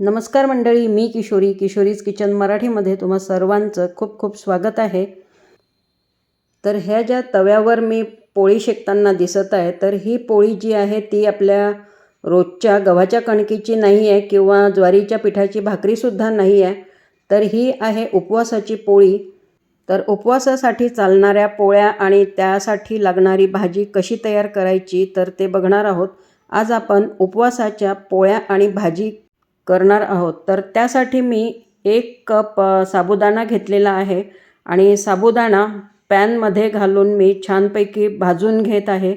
नमस्कार मंडळी मी किशोरी किशोरीज किचन मराठीमध्ये तुम्हा सर्वांचं खूप खूप स्वागत आहे. तर ह्या ज्या तव्यावर मी पोळी शेकताना दिसत आहे तर ही पोळी जी आहे ती आपल्या रोजच्या गव्हाच्या कणकीची नाही आहे किंवा ज्वारीच्या पिठाची भाकरीसुद्धा नाही आहे. तर ही आहे उपवासाची पोळी. तर उपवासासाठी चालणाऱ्या पोळ्या आणि त्यासाठी लागणारी भाजी कशी तयार करायची तर ते बघणार आहोत. आज आपण उपवासाच्या पोळ्या आणि भाजी करणार आहोत. तर त्यासाठी मी एक कप साबुदाणा घेतलेला आहे आणि साबुदाणा पॅनमध्ये घालून मी छानपैकी भाजून घेत आहे.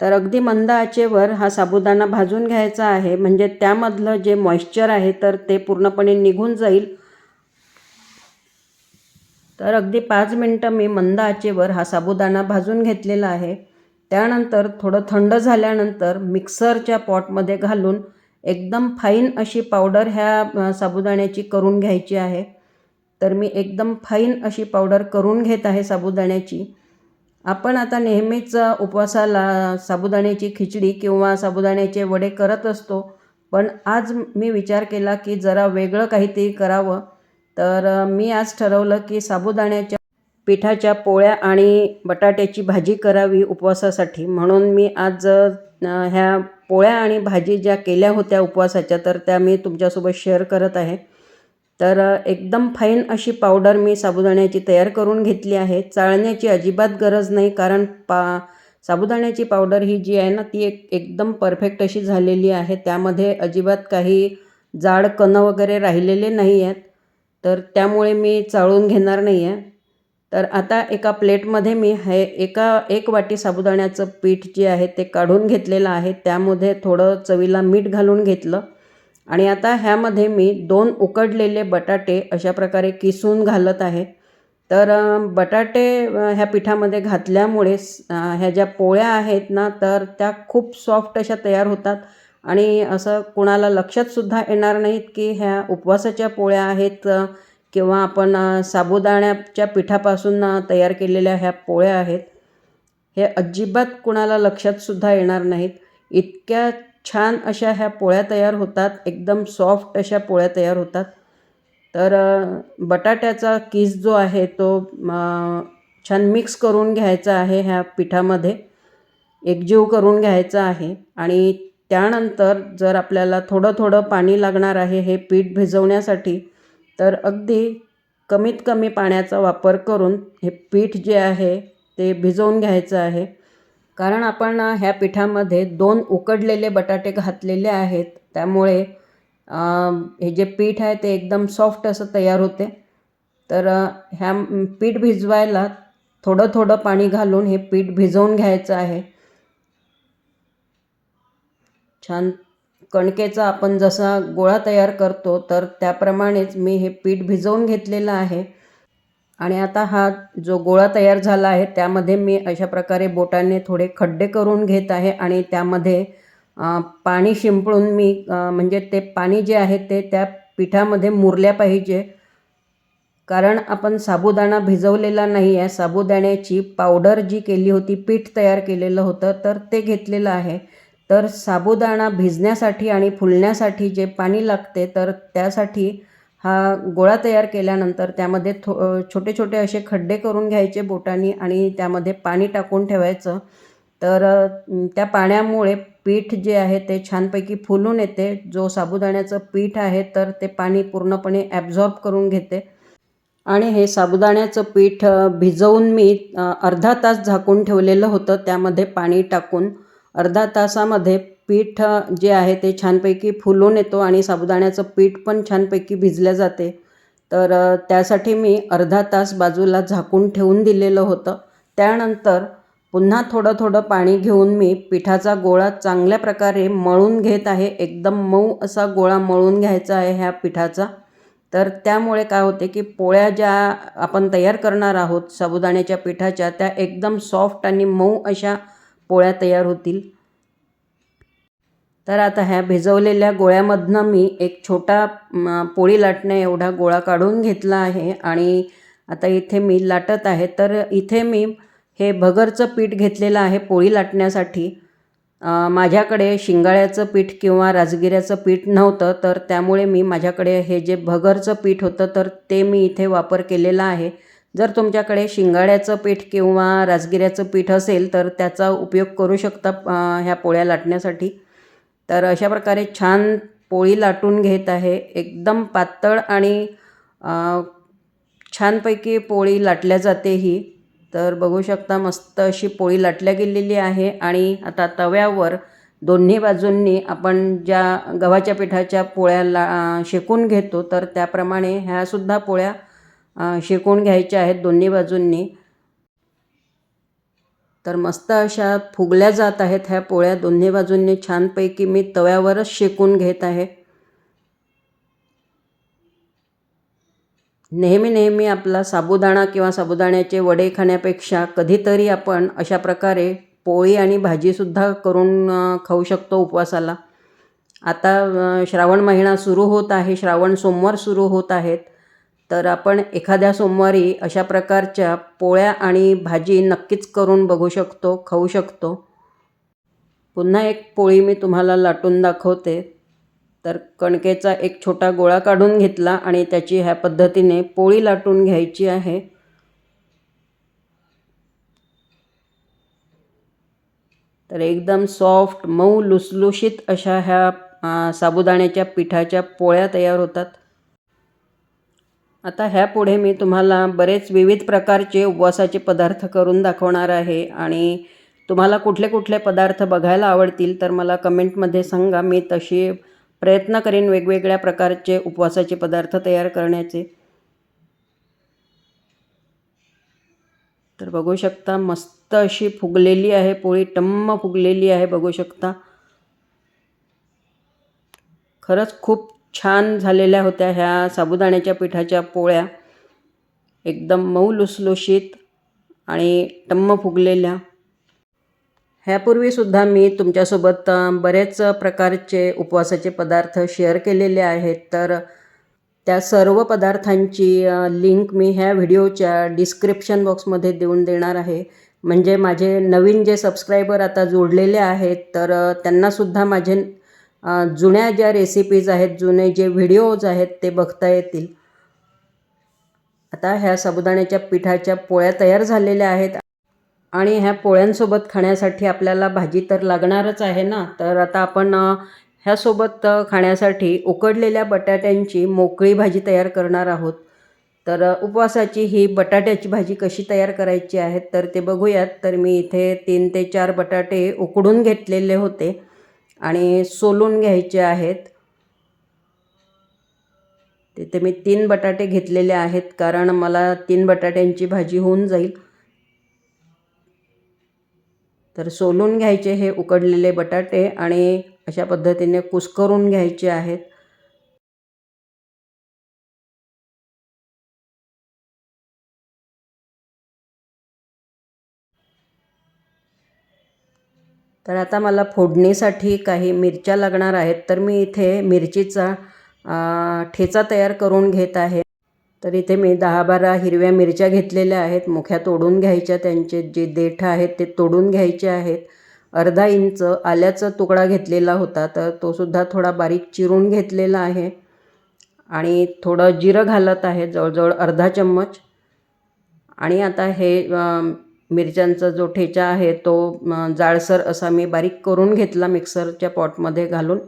तर अगदी मंद आचेवर हा साबुदाणा भाजून घ्यायचा आहे. म्हणजे त्यामधलं जे मॉइश्चर आहे तर ते पूर्णपणे निघून जाईल. तर अगदी पाच मिनटं मी मंद आचेवर हा साबुदाणा भाजून घेतलेला आहे. त्यानंतर थोडं थंड झाल्यानंतर मिक्सरच्या पॉटमध्ये घालून एकदम फाईन अशी पावडर ह्या साबुदाण्याची करून घ्यायची आहे. तर मी एकदम फाईन अशी पावडर करून घेत आहे साबुदाण्याची. आपण आता नेहमीच उपवासाला साबुदाण्याची खिचडी किंवा साबुदाण्याचे वडे करत असतो. पण आज मी विचार केला की जरा वेगळं काहीतरी करावं. तर मी आज ठरवलं की साबुदाण्याच्या पिठाच्या पोळ्या आणि बटाट्याची भाजी करावी उपवासासाठी. म्हणून मी आज ह्या पोळ्या आणि भाजी ज्या केल्या होत्या उपवासाच्या तर त्या मी तुमच्यासोबत शेअर करत आहे. तर एकदम फाईन अशी पावडर मी साबुदाण्याची तयार करून घेतली आहे. चाळण्याची अजिबात गरज नाही कारण पा साबुदाण्याची पावडर ही जी आहे ना ती एक एकदम परफेक्ट अशी झालेली आहे. त्यामध्ये अजिबात काही जाड कणं वगैरे राहिलेले नाही आहेत तर त्यामुळे मी चाळून घेणार नाही आहे तर आता एका प्लेटमध्ये मी हे एका एक वाटी साबुदाण्याचं पीठ जे आहे ते काढून घेतलेलं आहे. त्यामध्ये थोडं चवीला मीठ घालून घेतलं. आणि आता ह्यामध्ये मी दोन उकडलेले बटाटे अशा प्रकारे किसून घालत आहे. तर बटाटे ह्या पिठामध्ये घातल्यामुळे ह्या ज्या पोळ्या आहेत ना तर त्या खूप सॉफ्ट अशा तयार होतात. आणि असं कुणाला लक्षातसुद्धा येणार नाहीत की ह्या उपवासाच्या पोळ्या आहेत किंवा आपण साबुदाण्याच्या पिठापासून तयार केलेल्या ह्या पोळ्या आहेत हे अजिबात कुणाला लक्षातसुद्धा येणार नाहीत. इतक्या छान अशा ह्या पोळ्या तयार होतात एकदम सॉफ्ट अशा पोळ्या तयार होतात. तर बटाट्याचा किस जो आहे तो छान मिक्स करून घ्यायचा आहे ह्या पिठामध्ये. एकजीव करून घ्यायचा आहे आणि त्यानंतर जर आपल्याला थोडं थोडं पाणी लागणार आहे हे पीठ भिजवण्यासाठी तर अगदी कमीत कमी पाण्याचा वापर करून हे पीठ जे आहे ते भिजवून घ्यायचं आहे. कारण आपण ह्या पिठामध्ये दोन उकडलेले बटाटे घातलेले आहेत. त्यामुळे हे जे पीठ आहे ते एकदम सॉफ्ट असं तयार होते. तर ह्या पीठ भिजवायला थोडं थोडं पाणी घालून हे पीठ भिजवून घ्यायचं आहे. छान कणकेचा आपण जसा गोळा तयार करतो तर त्याप्रमाणेच मी हे पीठ भिजवून घेतलेलं आहे. आणि आता हा जो गोळा तयार झाला आहे त्यामध्ये मी अशा प्रकारे बोटाने थोडे खड्डे करून घेत आहे आणि त्यामध्ये पाणी शिंपडून मी म्हणजे ते पाणी जे आहे ते त्या पिठामध्ये मुरल्या पाहिजे. कारण आपण साबुदाणा भिजवलेला नाही आहे साबुदाण्याची पावडर जी केली होती पीठ तयार केलेलं होतं तर ते घेतलेलं आहे. तर साबुदाणा भिजण्यासाठी आणि फुलण्यासाठी जे पाणी लागते तर त्यासाठी हा गोळा तयार केल्यानंतर त्यामध्ये थो छोटे छोटे असे खड्डे करून घ्यायचे बोटानी आणि त्यामध्ये पाणी टाकून ठेवायचं. तर त्या पाण्यामुळे पीठ जे आहे ते छानपैकी फुलून येते. जो साबुदाण्याचं पीठ आहे तर ते पाणी पूर्णपणे ॲब्झॉर्ब करून घेते. आणि हे साबुदाण्याचं पीठ भिजवून मी अर्धा तास झाकून ठेवलेलं होतं. त्यामध्ये पाणी टाकून अर्धा तासामध्ये पीठ जे आहे ते छानपैकी फुलून येतो आणि साबुदाण्याचं पीठ पण छानपैकी भिजलं जाते. तर त्यासाठी मी अर्धा तास बाजूला झाकून ठेवून दिलेलं होतं. त्यानंतर पुन्हा थोडं थोडं पाणी घेऊन मी पिठाचा गोळा चांगल्या प्रकारे मळून घेत आहे. एकदम मऊ असा गोळा मळून घ्यायचा आहे ह्या पिठाचा. तर त्यामुळे काय होते की पोळ्या ज्या आपण तयार करणार आहोत साबुदाण्याच्या पिठाच्या त्या एकदम सॉफ्ट आणि मऊ अशा पोळ्या तयार होतील. तर आता ह्या भिजवलेल्या गोळ्यामधनं मी एक छोटा पोळी लाटण्या एवढा गोळा काढून घेतला आहे आणि आता इथे मी लाटत आहे. तर इथे मी हे भगरचं पीठ घेतलेलं आहे पोळी लाटण्यासाठी. माझ्याकडे शिंगाळ्याचं पीठ किंवा राजगिऱ्याचं पीठ नव्हतं तर त्यामुळे मी माझ्याकडे हे जे भगरचं पीठ होतं तर ते मी इथे वापर केलेला आहे. जर तुमच्याकडे शिंगाड्याचं पीठ किंवा राजगिऱ्याचं पीठ असेल तर त्याचा उपयोग करू शकता ह्या पोळ्या लाटण्यासाठी. तर अशा प्रकारे छान पोळी लाटून घेत आहे. एकदम पातळ आणि छानपैकी पोळी लाटल्या जाते ही. तर बघू शकता मस्त अशी पोळी लाटल्या गेलेली आहे आणि आता तव्यावर दोन्ही बाजूंनी आपण ज्या गव्हाच्या पिठाच्या पोळ्या ला शेकून घेतो तर त्याप्रमाणे ह्यासुद्धा पोळ्या शेकून घ्यायच्या आहेत दोन्ही बाजूंनी. तर मस्त अशा फुगल्या जात आहेत ह्या पोळ्या. दोन्ही बाजूंनी छानपैकी मी तव्यावरच शेकून घेत आहे. नेहमी नेहमी आपला साबुदाणा किंवा साबुदाण्याचे वडे खाण्यापेक्षा कधीतरी आपण अशा प्रकारे पोळी आणि भाजीसुद्धा करून खाऊ शकतो उपवासाला. आता श्रावण महिना सुरू होत आहे. श्रावण सोमवार सुरू होत आहेत. तर आपण एखाद्या सोमवारी अशा प्रकारच्या पोळ्या आणि भाजी नक्कीच करून बघू शकतो खाऊ शकतो. पुन्हा एक पोळी मी तुम्हाला लाटून दाखवते. तर कणकेचा एक छोटा गोळा काढून घेतला आणि त्याची ह्या पद्धतीने पोळी लाटून घ्यायची आहे. तर एकदम सॉफ्ट मऊ लुसलुशीत अशा ह्या साबुदाण्याच्या पिठाच्या पोळ्या तयार होतात. आता ह्यापुढे मी तुम्हाला बरेच विविध प्रकारचे उपवासाचे पदार्थ करून दाखवणार आहे आणि तुम्हाला कुठले कुठले पदार्थ बघायला आवडतील तर मला कमेंटमध्ये सांगा. मी तशी प्रयत्न करेन वेगवेगळ्या प्रकारचे उपवासाचे पदार्थ तयार करण्याचे. तर बघू शकता मस्त अशी फुगलेली आहे पोळी टम्म फुगलेली आहे बघू शकता. खरंच खूप छान झालेल्या होत्या ह्या साबुदाण्याच्या पिठाच्या पोळ्या. एकदम मऊ लुसलुशीत आणि टम्म फुगलेल्या. ह्यापूर्वीसुद्धा मी तुमच्यासोबत बरेच प्रकारचे उपवासाचे पदार्थ शेअर केलेले आहेत. तर त्या सर्व पदार्थांची लिंक मी ह्या व्हिडिओच्या डिस्क्रिप्शन बॉक्समध्ये देऊन देणार आहे. म्हणजे माझे नवीन जे सबस्क्रायबर आता जोडलेले आहेत तर त्यांनासुद्धा माझे जुन्या ज्या रेसिपीज आहेत जुने जे व्हिडिओज आहेत ते बघता येतील. आता ह्या साबुदाण्याच्या पिठाच्या पोळ्या तयार झालेल्या आहेत. आणि ह्या पोळ्यांसोबत खाण्यासाठी आपल्याला भाजी तर लागणारच आहे ना? तर आता आपण ह्यासोबत खाण्यासाठी उकडलेल्या बटाट्यांची मोकळी भाजी तयार करणार आहोत. तर उपवासाची ही बटाट्याची भाजी कशी तयार करायची आहे तर ते बघूयात. तर मी इथे तीन ते चार बटाटे उकडून घेतलेले होते. आणि सोलून घ्यायचे आहेत. तिथे मी तीन बटाटे घेतलेले आहेत कारण मला तीन बटाट्यांची भाजी होऊन जाईल. तर सोलून घ्यायचे हे उकडलेले बटाटे आणि अशा पद्धतीने कुस्करून घ्यायचे आहेत. तर आता मला फोडणीसाठी काही मिरच्या लागणार आहेत. तर मी इथे मिरचीचा ठेचा तयार करून घेत आहे. तर इथे मी दहा बारा हिरव्या मिरच्या घेतलेल्या आहेत. मुख्या तोडून घ्यायच्या त्यांचे जे देठ आहेत ते तोडून घ्यायचे आहेत. अर्धा इंच आल्याचा तुकडा घेतलेला होता तर तोसुद्धा थोडा बारीक चिरून घेतलेला आहे. आणि थोडं जिरं घालत आहे जवळजवळ अर्धा चम्मच. आणि आता हे मिरच्यांचा जो ठेचा आहे तो जाळसर जाडसर असा मी बारीक करून घेतला मिक्सरच्या पॉटमध्ये घालून.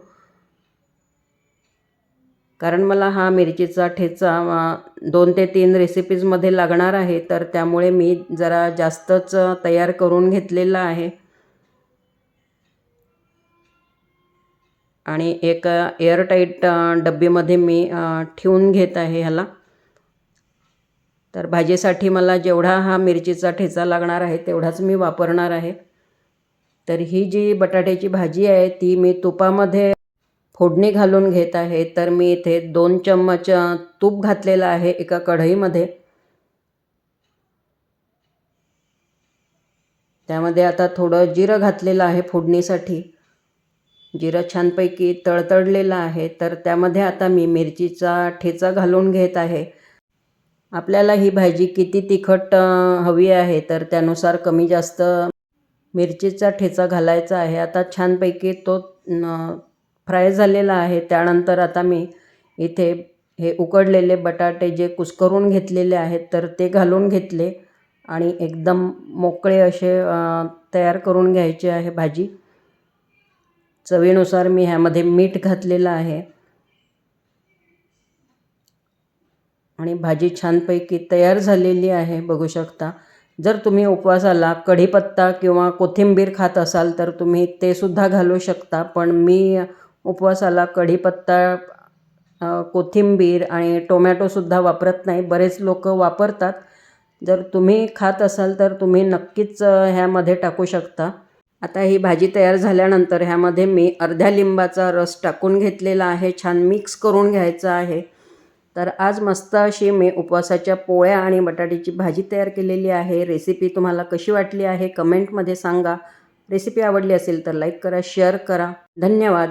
कारण मला हा मिरचीचा ठेचा दोन ते तीन रेसिपीजमध्ये लागणार आहे तर त्यामुळे मी जरा जास्तच तयार करून घेतलेला आहे. आणि एक एअरटाईट डब्बीमध्ये मी ठेवून घेत आहे ह्याला. तर भाजीसाठी मला जेवढा हा मिरचीचा ठेचा लागणार आहे तेवढाच मी वापरणार आहे. तर ही जी बटाट्याची भाजी आहे ती मी तुपामध्ये फोडणी घालून घेत आहे. तर मी इथे दोन चम्मच तूप घातलेलं आहे एका कढईमध्ये. त्यामध्ये आता थोडं जिरं घातलेलं आहे फोडणीसाठी. जिरं छानपैकी तळतळलेलं आहे. तर त्यामध्ये आता मी मिरचीचा ठेचा घालून घेत आहे. आपल्याला ही भाजी किती तिखट हवी आहे तर त्यानुसार कमी जास्त मिरचीचा ठेचा घालायचा आहे. आता छानपैकी तो न फ्राय झालेला आहे. त्यानंतर आता मी इथे हे उकडलेले बटाटे जे कुस्करून घेतलेले आहेत तर ते घालून घेतले आणि एकदम मोकळे असे तयार करून घ्यायचे आहे भाजी. चवीनुसार मी ह्यामध्ये मीठ घातलेलं आहे. आणि भाजी छानपैकी तयार झालेली आहे बघू शकता. जर तुम्ही उपवासाला कढीपत्ता किंवा कोथिंबीर खात असाल तर तुम्ही ते सुद्धा घालू शकता. पण मी उपवासाला कढीपत्ता कोथिंबीर आणि टोमॅटोसुद्धा वापरत नाही. बरेच लोक वापरतात. जर तुम्ही खात असाल तर तुम्ही नक्कीच ह्यामध्ये टाकू शकता. आता ही भाजी तयार झाल्यानंतर ह्यामध्ये मी अर्ध्या लिंबाचा रस टाकून घेतलेला आहे. छान मिक्स करून घ्यायचा आहे. तर आज मस्त अशी मी उपवासाच्या पोळ्या आणि बटाट्याची भाजी तयार केलेली आहे. रेसिपी तुम्हाला कशी वाटली आहे कमेंटमध्ये सांगा. रेसिपी आवडली असेल तर लाईक करा शेअर करा. धन्यवाद.